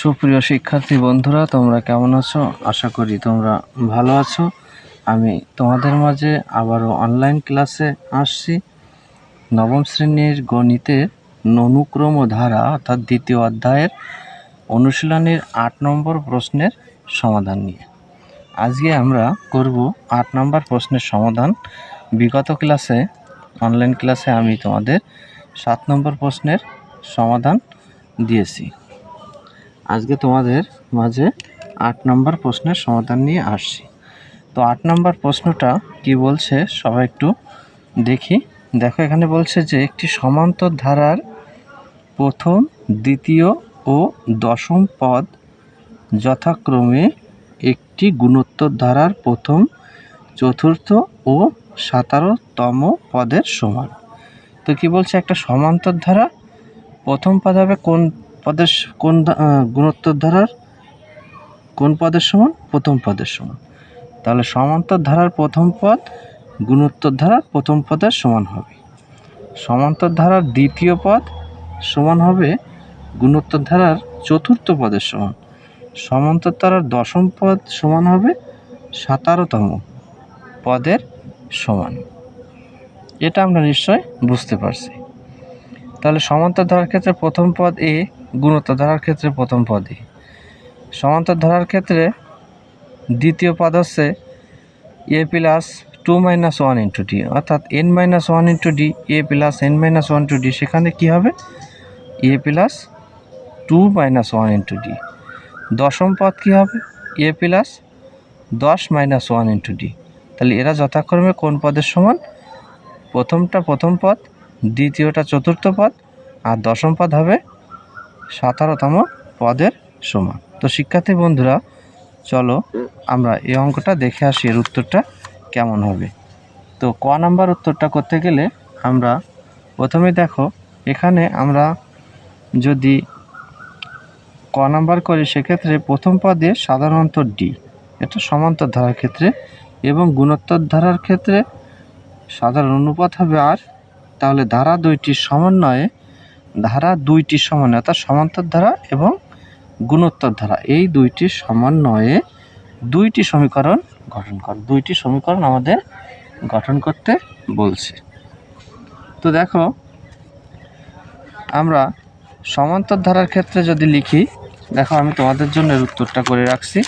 সুপ্রিয় শিক্ষার্থী বন্ধুরা, তোমরা কেমন আছো? আশা করি তোমরা ভালো আছো। আমি তোমাদের মাঝে আবারও অনলাইন ক্লাসে আসছি। নবম শ্রেণির গণিতের ননুক্রম ধারা, অর্থাৎ দ্বিতীয় অধ্যায়ের অনুশীলনের আট নম্বর প্রশ্নের সমাধান নিয়ে। আজকে আমরা করব আট নম্বর প্রশ্নের সমাধান। বিগত ক্লাসে অনলাইন ক্লাসে আমি তোমাদের সাত নম্বর প্রশ্নের সমাধান দিয়েছি। আজকে তোমাদের মাঝে আট নম্বর প্রশ্নের সমাধান নিয়ে আসছি। তো আট নম্বর প্রশ্নটা কি বলছে সবাই একটু দেখি। দেখো, এখানে বলছে যে একটি সমান্তর ধারার প্রথম, দ্বিতীয় ও দশম পদ যথাক্রমে একটি গুণোত্তর ধারার প্রথম, চতুর্থ ও সতেরোতম পদের সমান। তো কি বলছে? একটা সমান্তর ধারা প্রথম পদ হবে কোন পদের কোন গুণোত্তর ধারার কোন পদের সমান? প্রথম পদের সমান। তাহলে সমান্তর ধারার প্রথম পদ গুণোত্তর ধারার প্রথম পদের সমান হবে। সমান্তর ধারার দ্বিতীয় পদ সমান হবে গুণোত্তর ধারার চতুর্থ পদের সমান। সমান্তর ধারার দশম পদ সমান হবে সাতারোতম পদের সমান। এটা আমরা নিশ্চয় বুঝতে পারছি। তাহলে সমান্তর ধারার ক্ষেত্রে প্রথম পদ এ গুণোত্তর ধারার ক্ষেত্রে প্রথম পদ এ সমান্তর ধারার ক্ষেত্রে দ্বিতীয় পদ হচ্ছে A plus two minus one into D অর্থাৎ N minus one into D A plus N minus one two D সেখানে কী হবে? A plus two minus one into D দশম পদ কী হবে? এ প্লাস দশ মাইনাস ওয়ান ইন্টু ডি তাহলে এরা যথাক্রমে কোন পদের সমান? প্রথমটা প্রথম পদ, দ্বিতীয়টা চতুর্থ পদ, আর দশম পদ হবে সতেরোতম পদের সমান। তো শিক্ষার্থী বন্ধুরা, চলো আমরা এই অঙ্কটা দেখে আসি, এর উত্তরটা কেমন হবে। তো ক নাম্বার উত্তরটা করতে গেলে আমরা প্রথমে দেখো, এখানে আমরা যদি ক নাম্বার করি, সেক্ষেত্রে প্রথম পদে সাধারণত ডি। এটা সমান্তর ধারার ক্ষেত্রে এবং গুণোত্তর ধারার ক্ষেত্রে সাধারণ অনুপাত হবে আর, তাহলে ধারা দুইটির সমন্বয়ে ধারা দুইটি সমন্বয় অর্থাৎ সমান্তর ধারা এবং গুণোত্তর ধারা। এই দুইটি সমন্বয়ে দুইটি সমীকরণ গঠন কর। দুইটি সমীকরণ আমাদের গঠন করতে বলছে। তো দেখো, আমরা সমান্তর ধারার ক্ষেত্রে যদি লিখি, দেখো আমি তোমাদের জন্য উত্তরটা করে রাখছি।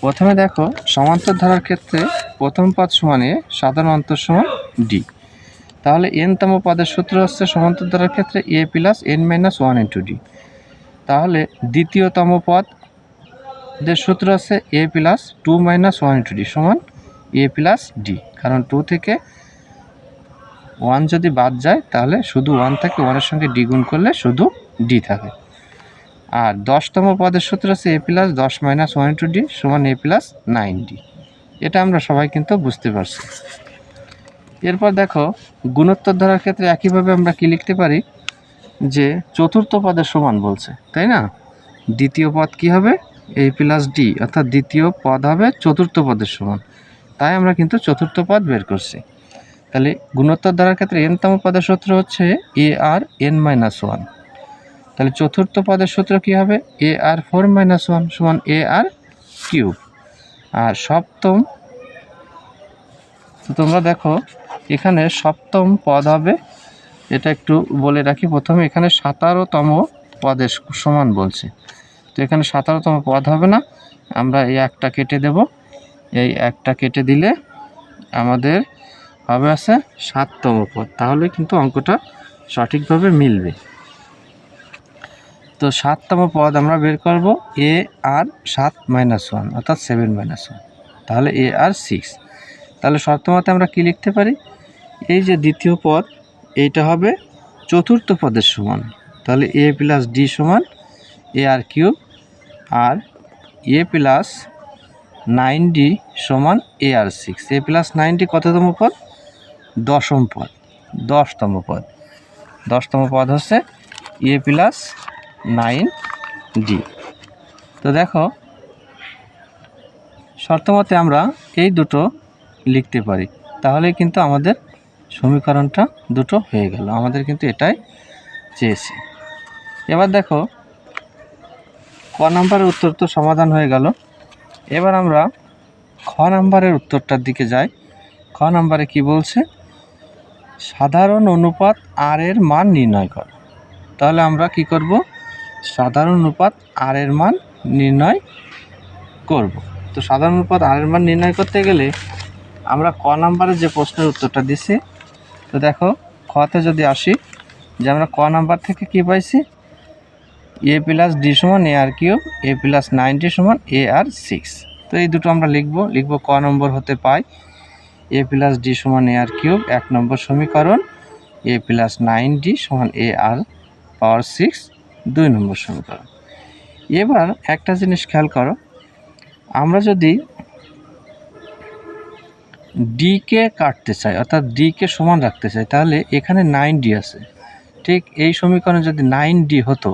প্রথমে দেখো, সমান্তর ধারার ক্ষেত্রে প্রথম পদ সমানে সাধারণ অন্তর সমান ডি তাহলে এনতম পদের সূত্র হচ্ছে সমান্তর ধারার ক্ষেত্রে a plus n minus one into d তাহলে দ্বিতীয়তম পদ দের সূত্র হচ্ছে a plus two minus one into d সমান এ প্লাস ডি কারণ টু থেকে ওয়ান যদি বাদ যায়, তাহলে শুধু ওয়ান থাকে ওয়ানের সঙ্গে ডি গুণ করলে শুধু ডি থাকে। আর দশতম পদের সূত্র হচ্ছে এ প্লাস দশ মাইনাস ওয়ান ইন্টু ডি সমান এ প্লাস নাইন ডি এটা আমরা সবাই কিন্তু বুঝতে পারছি। এরপর দেখো, গুণোত্তর ধারার ক্ষেত্রে একইভাবে আমরা কি লিখতে পারি? যে চতুর্থ পদের সমান বলছে, তাই না? দ্বিতীয় পদ কি হবে? এ প্লাস ডি অর্থাৎ দ্বিতীয় পদ হবে চতুর্থ পদের সমান। তাই আমরা কিন্তু চতুর্থ পদ বের করছি। তাহলে গুণোত্তর ধারার ক্ষেত্রে এনতম পদের সূত্র হচ্ছে a r n minus one তাহলে চতুর্থ পদের সূত্র কি হবে? A r four minus one সমান এ আর কিউব আর সপ্তম তো তোমরা দেখো, এখানে সপ্তম পদ হবে। এটা একটু বলে রাখি, প্রথমে এখানে সাতারোতম পদের সমান বলছে। তো এখানে সাতারোতম পদ হবে না, আমরা এই একটা কেটে দেব। এই একটা কেটে দিলে আমাদের হবে আছে সাততম পদ। তাহলে কিন্তু অঙ্কটা সঠিকভাবে মিলবে। তো সাততম পদ আমরা বের করব, এ আর সাত মাইনাস ওয়ান, অর্থাৎ সেভেন মাইনাস ওয়ান। তাহলে এ আর সিক্স। তাহলে সপ্তমতে আমরা কি লিখতে পারি? এই যে দ্বিতীয় পদ, এইটা হবে চতুর্থ পদের সমান। তাহলে এ প্লাস ডি সমান এ আর কিউব, আর এ প্লাস নাইন ডি সমান a r six a plus nine d কততম পদ? দশম পদ, দশতম পদ। দশতম পদ হচ্ছে এ প্লাস নাইন ডি তো দেখো, শর্তমতে আমরা এই দুটো লিখতে পারি। তাহলে কিন্তু আমাদের সমীকরণটা দুটো হয়ে গেল। আমাদের কিন্তু এটাই চেয়েছি। এবার দেখো, ক নাম্বারের উত্তর তো সমাধান হয়ে গেল। এবার আমরা খ নাম্বারের উত্তরটার দিকে যাই। খ নাম্বারে কি বলছে? সাধারণ অনুপাত আর এর মান নির্ণয় কর। তাহলে আমরা কি করব? সাধারণ অনুপাত আর এর মান নির্ণয় করব। তো সাধারণ অনুপাত আর এর মান নির্ণয় করতে গেলে আমরা ক নাম্বারে যে প্রশ্নের উত্তরটা দিছি, তো দেখো খতে যদি আসি, যে আমরা ক নাম্বার থেকে কি পাইছি? এ প্লাস ডি সমান a r cube a plus ninety সমান এ আর সিক্স তো এই দুটো আমরা লিখব লিখব ক নম্বর হতে পাই এ প্লাস ডি সমান এ আর কিউব এক নম্বর সমীকরণ এ প্লাস নাইন ডি সমান এ আর পাওয়ার সিক্স দুই নম্বর সমীকরণ। এবার একটা জিনিস খেয়াল করো, আমরা যদি ডিকে কাটতে চাই, অর্থাৎ ডিকে সমান রাখতে চাই, তাহলে এখানে নাইন ডি আছে। ঠিক এই সমীকরণে যদি নাইন ডি হতো,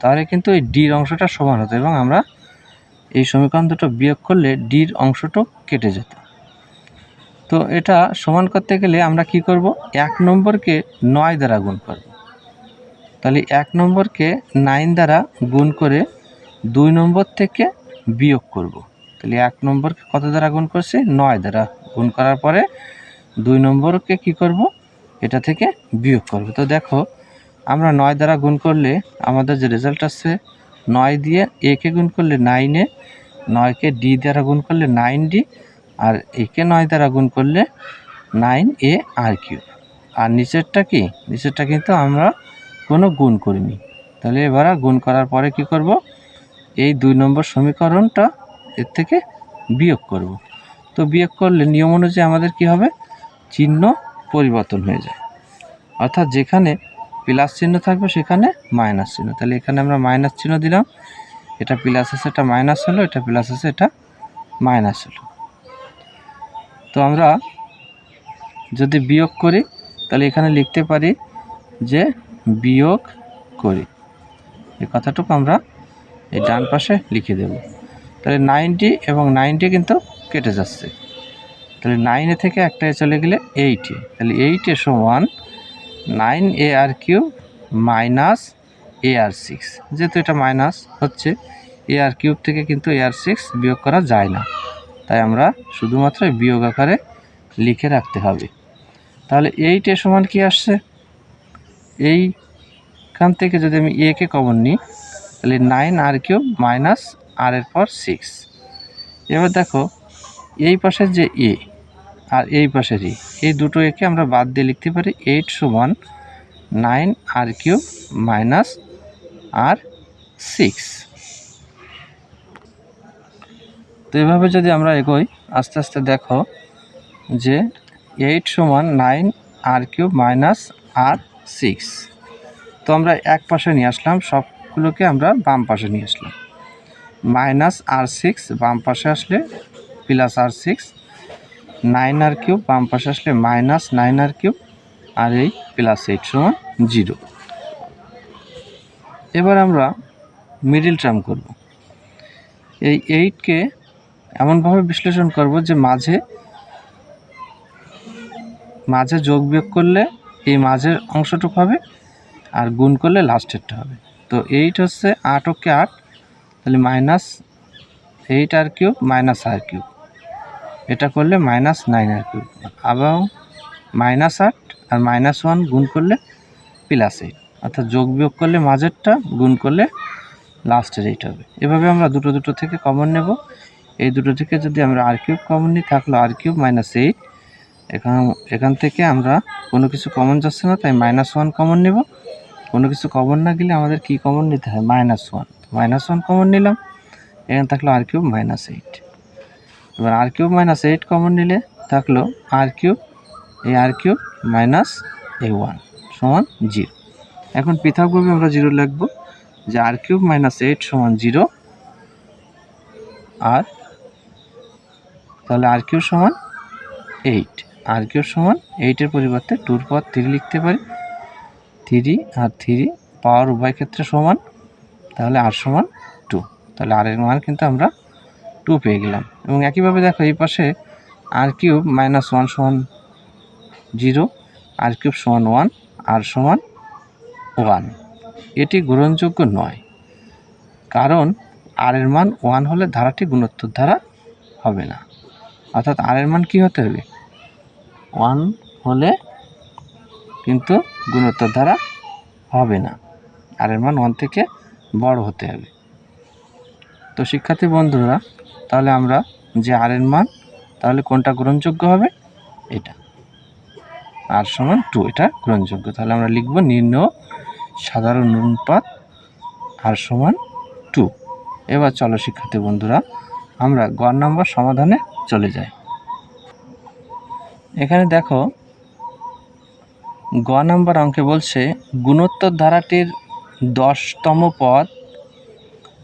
তাহলে কিন্তু এই ডির অংশটা সমান হতো এবং আমরা এই সমীকরণ দুটো বিয়োগ করলে ডির অংশটাও কেটে যেত। তো এটা সমান করতে গেলে আমরা কি করব? এক নম্বরকে নয় দ্বারা গুণ করব। তাহলে এক নম্বরকে নাইন দ্বারা গুণ করে দুই নম্বর থেকে বিয়োগ করব। তাহলে এক নম্বরকে কত দ্বারা গুণ করছি? নয় দ্বারা। গুণ করার পরে দুই নম্বরকে কি করব? এটা থেকে বিয়োগ করব। তো দেখো, আমরা নয় দ্বারা গুণ করলে আমাদের যে রেজাল্ট আসছে, নয় দিয়ে একে গুণ করলে নাইনে নয়কে ডি দ্বারা গুণ করলে নাইন ডি আর একে নয় দ্বারা গুণ করলে নাইন এ আর কিউ আর নিচেরটা কি? নিচেরটা কিন্তু আমরা কোনো গুণ করিনি। তাহলে এবার গুণ করার পরে কি করব? এই দুই নম্বর সমীকরণটা এর থেকে বিয়োগ করব। তো বিয়োগ করলে নিয়ম অনুযায়ী আমাদের কি হবে? চিহ্ন পরিবর্তন হয়ে যায়। অর্থাৎ যেখানে প্লাস চিহ্ন থাকবে, সেখানে মাইনাস চিহ্ন। তাহলে এখানে আমরা মাইনাস চিহ্ন দিলাম। এটা প্লাস আছে, এটা মাইনাস হলো, এটা প্লাস আছে, এটা মাইনাস হলো। তো আমরা যদি বিয়োগ করি, তাহলে এখানে লিখতে পারি যে বিয়োগ করি। এই কথাটুকু আমরা এই ডান পাশে লিখে দেব। তাহলে নাইনটি এবং নাইনটি কিন্তু কেটে যাচ্ছে। তাহলে নাইনে থেকে একটায় চলে গেলে এইটে তাহলে এইটে সমান nine a r cube minus a r six যেহেতু এটা মাইনাস হচ্ছে এ আর কিউব থেকে কিন্তু এ আর সিক্স বিয়োগ করা যায় না। তাই আমরা শুধুমাত্র বিয়োগ আকারে লিখে রাখতে হবে। তাহলে এইট সমান কি আসছে? এইখান থেকে যদি আমি এ কে কমন নিই, তাহলে nine r cube minus r এর পর সিক্স এবার দেখো এই পাশের যে এ আর এই পাশের ই, এই দুটো একে আমরা বাদ দিয়ে লিখতে পারি এইট সমান nine r cube minus r six. তো এভাবে যদি আমরা এগোই, আস্তে আস্তে দেখো যে এইট সমান nine r cube minus r six. তো আমরা এক পাশে নিয়ে আসলাম, সবগুলোকে আমরা বাম পাশে নিয়ে আসলাম। মাইনাস আর সিক্স বাম পাশে আসলে plus r six, nine r cube, বাম পাশে আসলে মাইনাস নাইন আর কিউব, আর এই প্লাস এইট সমান জিরো। এবার আমরা মিডিল টার্ম করব। এই এইটকে এমনভাবে বিশ্লেষণ করব যে মাঝে মাঝে যোগ বিয়োগ করলে এই মাঝের অংশটুকু হবে, আর গুণ করলে লাস্টেরটা হবে। তো এইট হচ্ছে আট, ওকে আট, তাহলে minus eight r cube, minus r cube. এটা করলে মাইনাস নাইন আর কিউব আবার মাইনাস আট আর মাইনাস ওয়ান গুণ করলে প্লাস এইট অর্থাৎ যোগ বিয়োগ করলে মাঝেরটা গুণ করলে লাস্টের এইট হবে। এভাবে আমরা দুটো দুটো থেকে কমন নেব। এই দুটো থেকে যদি আমরা আর কিউব কমন নিই থাকল আর কিউব মাইনাস এইট এখান এখান থেকে আমরা কোনো কিছু কমন যাচ্ছে না, তাই মাইনাস ওয়ান কমন নেব। কোনো কিছু কমন না গেলে আমাদের কি কমন নিতে হয়? Minus one minus one common নিলাম। এখানে থাকল আর কিউব মাইনাস এইট এবার r cube minus eight common নিলে থাকল আর কিউব, এই আর কিউব মাইনাস এই ওয়ান সমান জিরো এখন পৃথকভাবে আমরা জিরো লিখব যে আর কিউব মাইনাস এইট সমান জিরো আর তাহলে আর কিউব সমান এইট আর কিউব সমান এইটের পরিবর্তে টুর পর থ্রি লিখতে পারি। থ্রি আর থ্রি পাওয়ার উভয় ক্ষেত্রে সমান, তাহলে আর সমান টু তাহলে আর এর মান কিন্তু আমরা টু পেয়ে গেলাম। এবং একইভাবে দেখো এই পাশে আর কিউব মাইনাস ওয়ান সমান জিরো আর কিউব সমান ওয়ান আর সমান ওয়ান এটি গ্রহণযোগ্য নয়। কারণ আর এর মান ওয়ান হলে ধারাটি গুণোত্তর ধারা হবে না। অর্থাৎ আর এর মান কি হতে হবে? ওয়ান হলে কিন্তু গুণোত্তর ধারা হবে না। আর এর মান ওয়ান থেকে বড় হতে হবে। তো শিক্ষার্থী বন্ধুরা তাহলে আমরা যে আর এর মান, তাহলে কোনটা গ্রহণযোগ্য হবে? এটা। আর সমান টু এটা গ্রহণযোগ্য। তাহলে আমরা লিখব নিম্ন সাধারণ অনুপাত আর সমান টু এবার চলো শিক্ষার্থী বন্ধুরা, আমরা গড় নম্বর সমাধানে চলে যাই। এখানে দেখো, গ নাম্বার অঙ্কে বলছে, গুণোত্তর ধারাটির দশতম পদ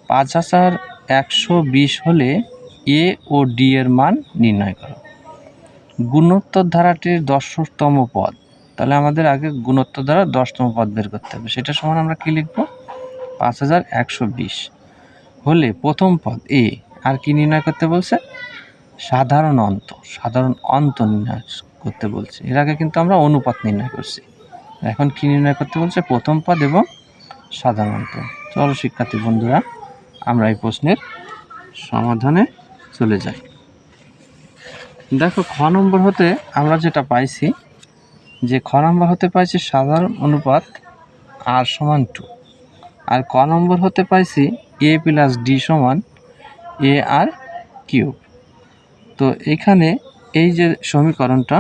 পাঁচ হাজার একশো বিশ হলে এ ও ডি এর মান নির্ণয় করো। গুণোত্তর ধারাটির দশতম পদ। তাহলে আমাদের আগে গুণোত্তর ধারা দশতম পদ বের করতে হবে। সেটা সমান আমরা কি লিখব? পাঁচ হাজার একশো বিশ। হলে প্রথম পদ এ। আর কি নির্ণয় করতে বলছে? সাধারণ অন্ত। সাধারণ অন্ত নির্ণয় করতে বলছে। এর আগে কিন্তু আমরা অনুপাত নির্ণয় করছি। এখন কি নির্ণয় করতে বলছে? প্রথম পদ এবং সাধারণ অন্ত। চলো শিক্ষার্থী বন্ধুরা, আমরা এই প্রশ্নের সমাধানে চলে যায়। দেখো, খ নম্বর হতে আমরা যেটা পাইছি, যে খ নম্বর হতে পাইছি সাধারণ অনুপাত আর সমান টু। আর ক নম্বর হতে পাইছি এ প্লাস ডি সমান এ আর কিউব। তো এখানে এই যে সমীকরণটা,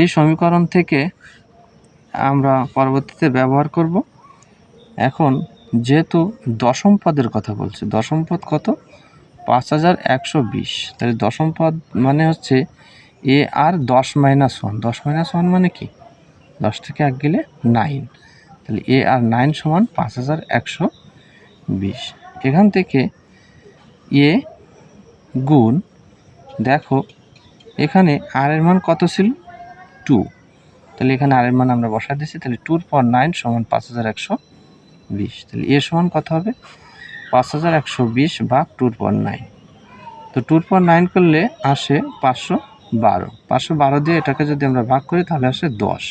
এই সমীকরণ থেকে আমরা পরবর্তীতে ব্যবহার করব। এখন যেহেতু দশম পদের কথা বলছে, দশম পদ কত? পাঁচ হাজার একশো বিশ। তাহলে দশম পদ মানে হচ্ছে এ আর দশ মাইনাস ওয়ান। দশ মাইনাস ওয়ান মানে কি? দশ থেকে এক গেলে নাইন। তাহলে এ আর নাইন সমান পাঁচ হাজার একশো বিশ। এখান থেকে এ গুণ, দেখো, এখানে আর এর মান কত ছিল? টু। তাহলে এখানে আর এর মান আমরা বসা দিচ্ছি তাহলে টুর পর নাইন সমান পাঁচ হাজার একশো বিশ। তাহলে এ সমান কত হবে? পাঁচ হাজার একশো বিশ ভাগ টুর পর নাইন তো টুর পর নাইন করলে আসে পাঁচশো বারো। পাঁচশো বারো দিয়ে এটাকে যদি আমরা ভাগ করি, তাহলে আসে দশ।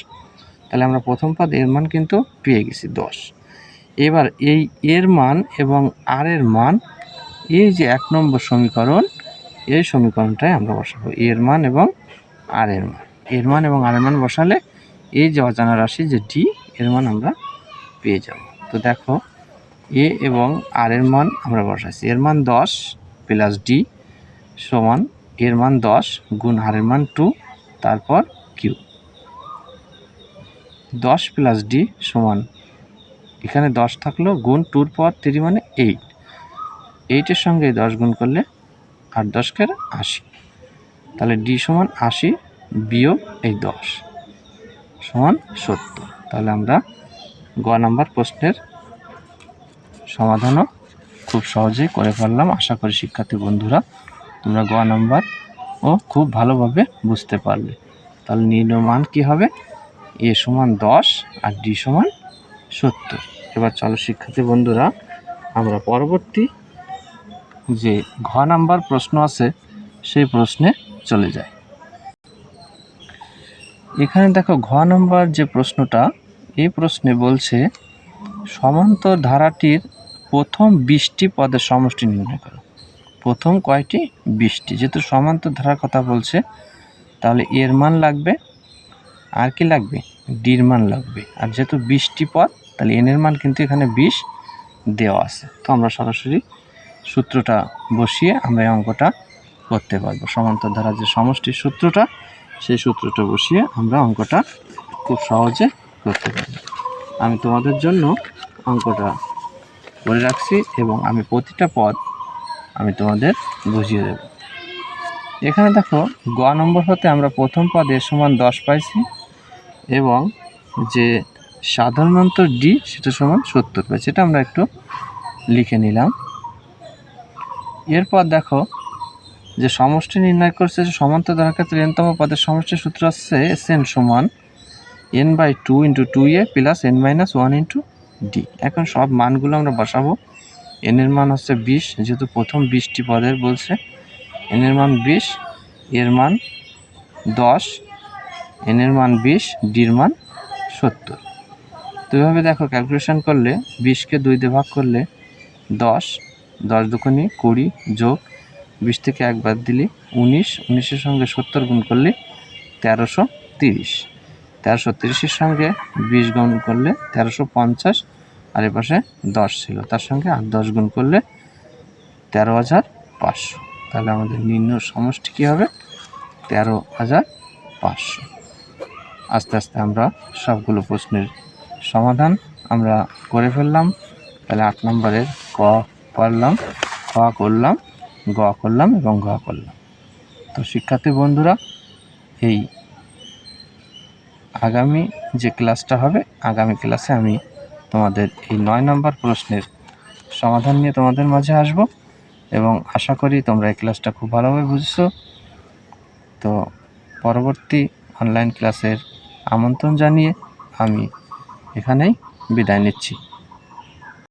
তাহলে আমরা প্রথম পদ এর মান কিন্তু পেয়ে গেছি দশ। এবার এই এর মান এবং আর এর মান, এই যে এক নম্বর সমীকরণ, এই সমীকরণটাই আমরা বসাবো এর মান এবং আর এর মান। এর মান এবং আর এর মান বসালে এই যে অজানা রাশি যে ডি এর মান আমরা পেয়ে যাব। তো দেখো এ এবং আর এর মান আমরা বসাইছি। এর মান দশ প্লাস ডি সমান এর মান দশ গুণ আর এর মান টু তারপর কিউ দশ প্লাস ডি সমান, এখানে দশ থাকল, গুণ টুর পর থ্রি মানে এইট এইটের সঙ্গে দশ গুণ করলে আট দশকের আশি। তাহলে ডি সমান আশি বিয়োগ এই দশ সমান সত্তর। তাহলে আমরা গ নাম্বার প্রশ্নের সমাধানও খুব সহজেই করে ফেললাম। আশা করি শিক্ষার্থী বন্ধুরা, তোমরা গ নাম্বার ও খুব ভালোভাবে বুঝতে পারবে তাহলে নির্ণয় মান কী হবে? এ সমান দশ আর ডি সমান সত্তর। এবার চলো শিক্ষার্থী বন্ধুরা, আমরা পরবর্তী যে ঘ নাম্বার প্রশ্ন আছে, সেই প্রশ্নে চলে যায় এখানে দেখো ঘ নাম্বার যে প্রশ্নটা, এই প্রশ্নে বলছে, সমান্তর ধারাটির প্রথম বিশটি পদের সমষ্টি নির্ণয় করো। প্রথম কয়টি? বিশটি। যেহেতু সমান্তর ধারার কথা বলছে, তাহলে এর মান লাগবে, আর কি লাগবে? ডির মান লাগবে। আর যেহেতু বিশটি পদ, তাহলে এনের মান কিন্তু এখানে বিশ দেওয়া আছে। তো আমরা সরাসরি সূত্রটা বসিয়ে আমরা এই অঙ্কটা করতে পারব। সমান্তর ধারা যে সমষ্টির সূত্রটা, সেই সূত্রটা বসিয়ে আমরা অঙ্কটা খুব সহজে করতে পারব। আমি তোমাদের জন্য অঙ্কটা করে রাখছি এবং আমি প্রতিটা পদ আমি তোমাদের বুঝিয়ে দেব। এখানে দেখো, গ নম্বর হতে আমরা প্রথম পদে সমান দশ পাইছি এবং যে সাধারণত ডি সেটা সমান সত্তর পাইছি। এটা আমরা একটু লিখে নিলাম। এরপর দেখো, যে সমষ্টি নির্ণয় করছে যে সমান্তর ধারার ক্ষেত্রে এনতম পদের সমষ্টি সূত্র আসছে এস এন সমান n by two into two a plus n minus one into d এখন সব মানগুলো আমরা বসাবো। এন এর মান হচ্ছে বিশ, যেহেতু প্রথম বিশটি পদের বলছে। এন এর মান বিশ, এর মান দশ এন এর মান বিশ ডির মান সত্তর। তো এভাবে দেখো ক্যালকুলেশন করলে বিশকে দুই দিয়ে ভাগ করলে দশ দশ দুগুণি কুড়ি যোগ বিশ থেকে একবার দিলে উনিশ, উনিশের সঙ্গে সত্তর গুণ করলে তেরোশো তিরিশ। তেরোশো তিরিশের সঙ্গে বিশ গুণ করলে তেরোশো পঞ্চাশ, আর এ পাশে দশ ছিল। তার সঙ্গে আর দশ গুণ করলে তেরো হাজার পাঁচশো। তাহলে আমাদের নিম্ন সমষ্টি কী হবে? তেরো হাজার পাঁচশো। আস্তে আস্তে আমরা সবগুলো প্রশ্নের সমাধান আমরা করে ফেললাম। তাহলে আট নম্বরের ক পারলাম, খ করলাম, গ করলাম এবং ঘ করলাম। তো শিক্ষার্থী বন্ধুরা, এই আগামী যে ক্লাসটা হবে, আগামী ক্লাসে আমি তোমাদের এই নয় নম্বর প্রশ্নের সমাধান নিয়ে তোমাদের মাঝে আসব। এবং আশা করি তোমরা এই ক্লাসটা খুব ভালোভাবে বুঝছ। তো পরবর্তী অনলাইন ক্লাসের আমন্ত্রণ জানিয়ে আমি এখানেই বিদায় নিচ্ছি।